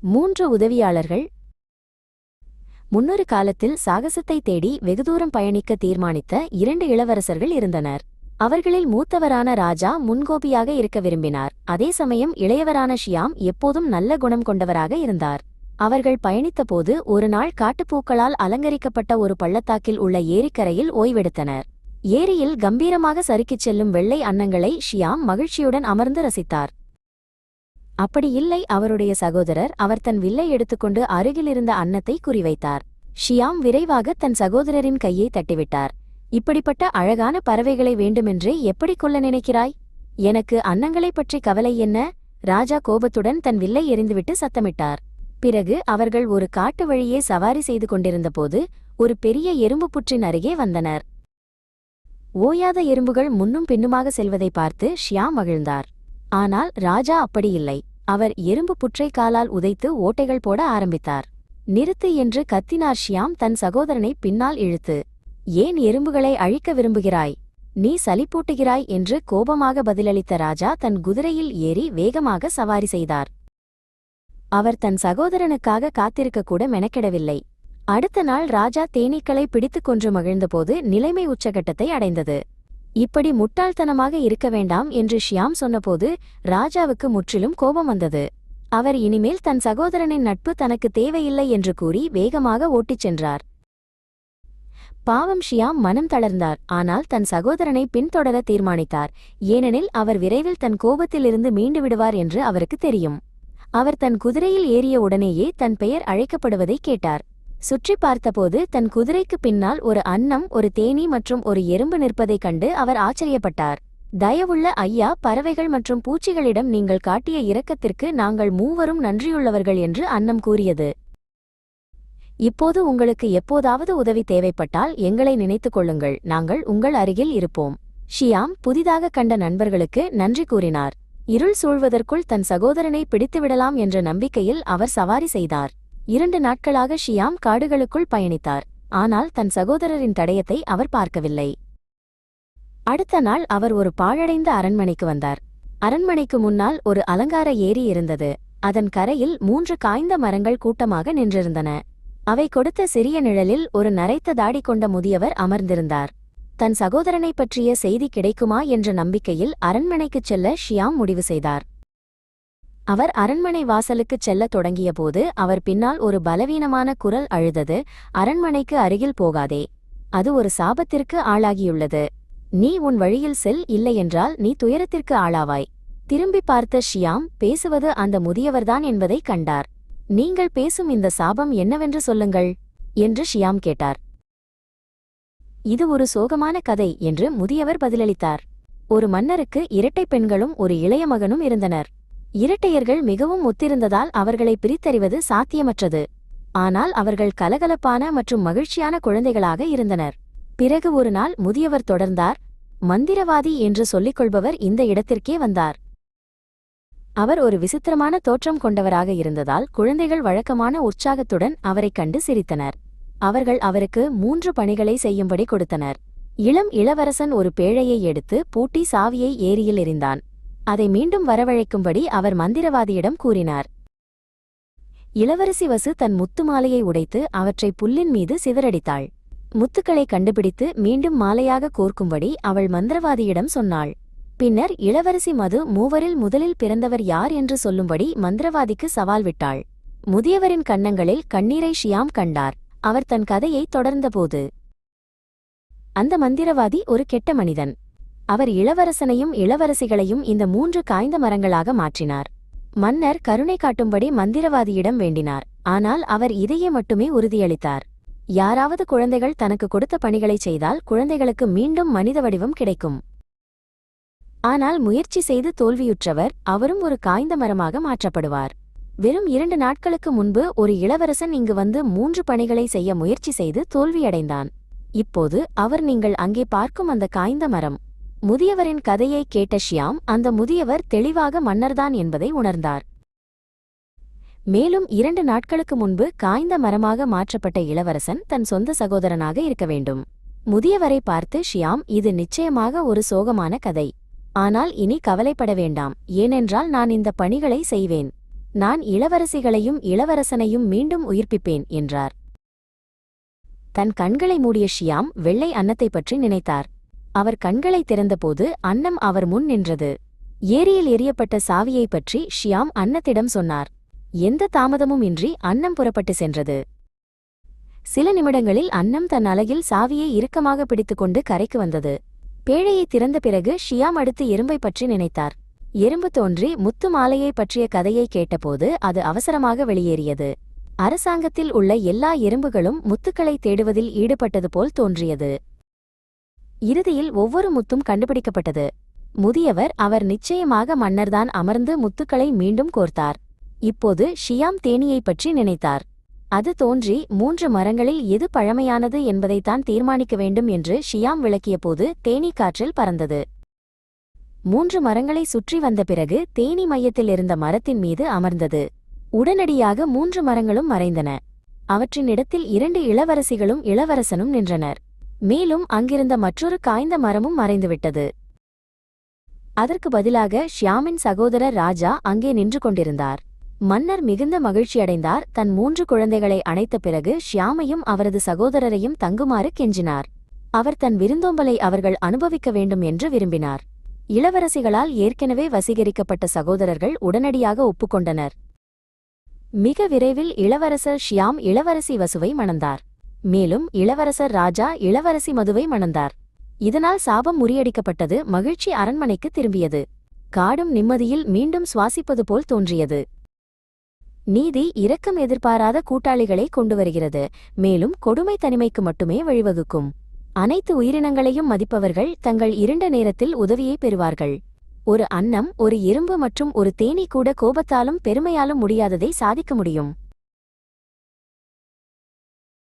மூன்று உதவியாளர்கள். முன்னொரு காலத்தில் சாகசத்தை தேடி வெகு தூரம் பயணிக்க தீர்மானித்த இரண்டு இளவரசர்கள் இருந்தனர். அவர்களில் மூத்தவரான ராஜா முன்கோபியாக இருக்க விரும்பினார். அதே சமயம் இளையவரான ஷியாம் எப்போதும் நல்ல குணம் கொண்டவராக இருந்தார். அவர்கள் பயணித்தபோது ஒரு நாள் காட்டுப்பூக்களால் அலங்கரிக்கப்பட்ட ஒரு பள்ளத்தாக்கில் உள்ள ஏரிக்கரையில் ஓய்வெடுத்தனர். ஏரியில் கம்பீரமாக சறுக்கிச் செல்லும் வெள்ளை அன்னங்களை ஷியாம் மகிழ்ச்சியுடன் அமர்ந்து ரசித்தார். அப்படி இல்லை அவருடைய சகோதரர் அவர் தன் வில்லை எடுத்துக்கொண்டு அருகிலிருந்த அன்னத்தை குறிவைத்தார். ஷியாம் விரைவாக தன் சகோதரரின் கையை தட்டிவிட்டார். இப்படிப்பட்ட அழகான பறவைகளை வேண்டுமென்றே எப்படி கொள்ள நினைக்கிறாய்? எனக்கு அன்னங்களைப் பற்றி கவலை என்ன? ராஜா கோபத்துடன் தன் வில்லை எறிந்துவிட்டு சத்தமிட்டார். பிறகு அவர்கள் ஒரு காட்டு வழியே சவாரி செய்து கொண்டிருந்தபோது ஒரு பெரிய எறும்பு புற்றின் அருகே வந்தனர். ஓயாத எறும்புகள் முன்னும் பின்னுமாக செல்வதை பார்த்து ஷியாம் மகிழ்ந்தார். ஆனால் ராஜா அப்படி இல்லை. அவர் எறும்பு புற்றை காலால் உதைத்து ஓட்டைகள் போட ஆரம்பித்தார். நிறுத்து என்று கத்தினார் ஷியாம் தன் சகோதரனை பின்னால் இழுத்து. ஏன் எறும்புகளை அழிக்க விரும்புகிறாய்? நீ சலிப்பூட்டுகிறாய் என்று கோபமாக பதிலளித்த ராஜா தன் குதிரையில் ஏறி வேகமாக சவாரி செய்தார். அவர் தன் சகோதரனுக்காக காத்திருக்கக்கூட மெனக்கெடவில்லை. அடுத்த நாள் ராஜா தேனீக்களை பிடித்துக் கொன்று மகிழ்ந்தபோது நிலைமை உச்சகட்டத்தை அடைந்தது. இப்படி முட்டாள்தனமாக இருக்க வேண்டாம் என்று ஷியாம் சொன்னபோது ராஜாவுக்கு முற்றிலும் கோபம் வந்தது. அவர் இனிமேல் தன் சகோதரனின் நட்பு தனக்கு தேவையில்லை என்று கூறி வேகமாக ஓட்டிச் சென்றார். பாவம் ஷியாம் மனம் தளர்ந்தார். ஆனால் தன் சகோதரனை பின்தொடர தீர்மானித்தார். ஏனெனில் அவர் விரைவில் தன் கோபத்திலிருந்து மீண்டு விடுவார் என்று அவருக்கு தெரியும். அவர் தன் குதிரையில் ஏறிய உடனேயே தன் பெயர் அழைக்கப்படுவதை கேட்டார். சுற்றி பார்த்தபோது தன் குதிரைக்கு பின்னால் ஒரு அன்னம் ஒரு தேனீ மற்றும் ஒரு எறும்பு நிற்பதைக் கண்டு அவர் ஆச்சரியப்பட்டார். தயவுள்ள ஐயா பறவைகள் மற்றும் பூச்சிகளிடம் நீங்கள் காட்டிய இரக்கத்திற்கு நாங்கள் மூவரும் நன்றியுள்ளவர்கள் என்று அன்னம் கூறியது. இப்போது உங்களுக்கு எப்போதாவது உதவி தேவைப்பட்டால் எங்களை நினைத்துக் கொள்ளுங்கள். நாங்கள் உங்கள் அருகில் இருப்போம். ஷியாம் புதிதாக கண்ட நண்பர்களுக்கு நன்றி கூறினார். இருள் சூழ்வதற்குள் தன் சகோதரனை பிடித்துவிடலாம் என்ற நம்பிக்கையில் அவர் சவாரி செய்தார். இரண்டு நாட்களாக ஷியாம் காடுகளுக்குள் பயணித்தார். ஆனால் தன் சகோதரரின் தடயத்தை அவர் பார்க்கவில்லை. அடுத்த நாள் அவர் ஒரு பாழடைந்த அரண்மனைக்கு வந்தார். அரண்மனைக்கு முன்னால் ஒரு அலங்கார ஏரி இருந்தது. அதன் கரையில் மூன்று காய்ந்த மரங்கள் கூட்டமாக நின்றிருந்தன. அவை கொடுத்த சிறிய நிழலில் ஒரு நரைத்த தாடி கொண்ட முதியவர் அமர்ந்திருந்தார். தன் சகோதரனைப் பற்றிய செய்தி கிடைக்குமா என்ற நம்பிக்கையில் அரண்மனைக்குச் செல்ல ஷியாம் முடிவு செய்தார். அவர் அரண்மனை வாசலுக்குச் செல்லத் தொடங்கியபோது அவர் பின்னால் ஒரு பலவீனமான குரல் அழுதது அரண்மனைக்கு அருகில் போகாதே. அது ஒரு சாபத்திற்கு ஆளாகியுள்ளது. நீ உன் வழியில் செல் இல்லையென்றால் நீ துயரத்திற்கு ஆளாவாய் திரும்பி பார்த்த ஷியாம் பேசுவது அந்த முதியவர்தான் என்பதைக் கண்டார். நீங்கள் பேசும் இந்த சாபம் என்னவென்று சொல்லுங்கள் என்று ஷியாம் கேட்டார். இது ஒரு சோகமான கதை என்று முதியவர் பதிலளித்தார். ஒரு மன்னருக்கு இரட்டை பெண்களும் ஒரு இளைய மகனும் இருந்தனர். இரட்டையர்கள் மிகவும் ஒத்திருந்ததால் அவர்களை பிரித்தறிவது சாத்தியமற்றது. ஆனால் அவர்கள் கலகலப்பான மற்றும் மகிழ்ச்சியான குழந்தைகளாக இருந்தனர். பிறகு ஒரு நாள் முதியவர் தொடர்ந்தார். மந்திரவாதி என்று சொல்லிக் கொள்பவர் இந்த இடத்திற்கே வந்தார். அவர் ஒரு விசித்திரமான தோற்றம் கொண்டவராக இருந்ததால் குழந்தைகள் வழக்கமான உற்சாகத்துடன் அவரைக் கண்டு சிரித்தனர். அவர்கள் அவருக்கு மூன்று பணிகளை செய்யும்படி கொடுத்தனர். இளம் இளவரசன் ஒரு பேழையை எடுத்து பூட்டி சாவியை ஏரியில் எறிந்தான். அதை மீண்டும் வரவழைக்கும்படி அவர் மந்திரவாதியிடம் கூறினார். இளவரசி வசு தன் முத்து மாலையை உடைத்து அவற்றை புல்லின் மீது சிதறடித்தாள். முத்துக்களை கண்டுபிடித்து மீண்டும் மாலையாக கோர்க்கும்படி அவள் மந்திரவாதியிடம் சொன்னாள். பின்னர் இளவரசி மது மூவரில் முதலில் பிறந்தவர் யார் என்று சொல்லும்படி மந்திரவாதிக்கு சவால் விட்டாள். முதியவரின் கன்னங்களில் கண்ணீரை ஷியாம் கண்டார். அவர் தன் கதையை தொடர்ந்தபோது அந்த மந்திரவாதி ஒரு கெட்ட மனிதன். அவர் இளவரசனையும் இளவரசிகளையும் இந்த மூன்று காய்ந்த மரங்களாக மாற்றினார். மன்னர் கருணை காட்டும்படி மந்திரவாதியிடம் வேண்டினார். ஆனால் அவர் இதையே மட்டுமே உறுதியளித்தார். யாராவது குழந்தைகள் தனக்கு கொடுத்த பணிகளைச் செய்தால் குழந்தைகளுக்கு மீண்டும் மனித வடிவம் கிடைக்கும். ஆனால் முயற்சி செய்து தோல்வியுற்றவர் அவரும் ஒரு காய்ந்த மரமாக மாற்றப்படுவார். வெறும் இரண்டு நாட்களுக்கு முன்பு ஒரு இளவரசன் இங்கு வந்து மூன்று பணிகளை செய்ய முயற்சி செய்து தோல்வியடைந்தான். இப்போது அவர் நீங்கள் அங்கே பார்க்கும் அந்த காய்ந்த மரம். முதியவரின் கதையை கேட்ட ஷியாம் அந்த முதியவர் தெளிவாக மன்னர்தான் என்பதை உணர்ந்தார். மேலும் இரண்டு நாட்களுக்கு முன்பு காய்ந்த மரமாக மாற்றப்பட்ட இளவரசன் தன் சொந்த சகோதரனாக இருக்க வேண்டும். முதியவரை பார்த்து ஷியாம் இது நிச்சயமாக ஒரு சோகமான கதை. ஆனால் இனி கவலைப்பட வேண்டாம். ஏனென்றால் நான் இந்த பணிகளை செய்வேன். நான் இளவரசிகளையும் இளவரசனையும் மீண்டும் உயிர்ப்பிப்பேன் என்றார். தன் கண்களை மூடிய ஷியாம் வெள்ளை அன்னத்தைப் பற்றி நினைத்தார். அவர் கண்களை திறந்தபோது அன்னம் அவர் முன் நின்றது. ஏரியில் எரியப்பட்ட சாவியைப் பற்றி ஷியாம் அன்னத்திடம் சொன்னார். எந்த தாமதமும் இன்றி அன்னம் புறப்பட்டு சென்றது. சில நிமிடங்களில் அன்னம் தன் அலகில் சாவியை இறுக்கமாக பிடித்துக்கொண்டு கரைக்கு வந்தது. பேழையை திறந்த பிறகு ஷியாம் அடுத்து எறும்பை பற்றி நினைத்தார். எறும்பு தோன்றி முத்து மாலையை பற்றிய கதையை கேட்டபோது அது அவசரமாக வெளியேறியது. அரசாங்கத்தில் உள்ள எல்லா எறும்புகளும் முத்துக்களை தேடுவதில் ஈடுபட்டது போல் தோன்றியது. இறுதியில் ஒவ்வொரு முத்தும் கண்டுபிடிக்கப்பட்டது. முதியவர் அவர் நிச்சயமாக மன்னர்தான் அமர்ந்து முத்துக்களை மீண்டும் கோர்த்தார். இப்போது ஷியாம் தேனியைப் பற்றி நினைத்தார். அது தோன்றி மூன்று மரங்களில் எது பழமையானது என்பதைத்தான் தீர்மானிக்க வேண்டும் என்று ஷியாம் விளக்கியபோது தேனி காற்றில் பறந்தது. மூன்று மரங்களை சுற்றி வந்த பிறகு தேனி மையத்தில் இருந்த மரத்தின் மீது அமர்ந்தது. உடனடியாக மூன்று மரங்களும் மறைந்தன. அவற்றின் இடத்தில் இரண்டு இளவரசிகளும் இளவரசனும் நின்றனர். மேலும் அங்கிருந்த மற்றொரு காய்ந்த மரமும் மறைந்துவிட்டது. அதற்கு பதிலாக ஷியாமின் சகோதரர் ராஜா அங்கே நின்று கொண்டிருந்தார். மன்னர் மிகுந்த மகிழ்ச்சியடைந்தார். தன் மூன்று குழந்தைகளை அணைத்த பிறகு ஷியாமையும் அவரது சகோதரரையும் தங்குமாறு கெஞ்சினார். அவர் தன் விருந்தோம்பலை அவர்கள் அனுபவிக்க வேண்டும் என்று விரும்பினார். இளவரசிகளால் ஏற்கனவே வசீகரிக்கப்பட்ட சகோதரர்கள் உடனடியாக ஒப்புக்கொண்டனர். மிக விரைவில் இளவரசர் ஷியாம் இளவரசி வசுவை மணந்தார். மேலும் இளவரசர் ராஜா இளவரசி மதுவை மணந்தார். இதனால் சாபம் முறியடிக்கப்பட்டது மகிழ்ச்சி அரண்மனைக்கு திரும்பியது. காடும் நிம்மதியில் மீண்டும் சுவாசிப்பது போல் தோன்றியது. நீதி இரக்கம் எதிர்பாராத கூட்டாளிகளை கொண்டு வருகிறது மேலும் கொடுமை தனிமைக்கு மட்டுமே வழிவகுக்கும். அனைத்து உயிரினங்களையும் மதிப்பவர்கள் தங்கள் இருண்ட நேரத்தில் உதவியை பெறுவார்கள். ஒரு அன்னம் ஒரு எறும்பு மற்றும் ஒரு தேனி கூட கோபத்தாலும் பெருமையாலும் முடியாததை சாதிக்க முடியும்.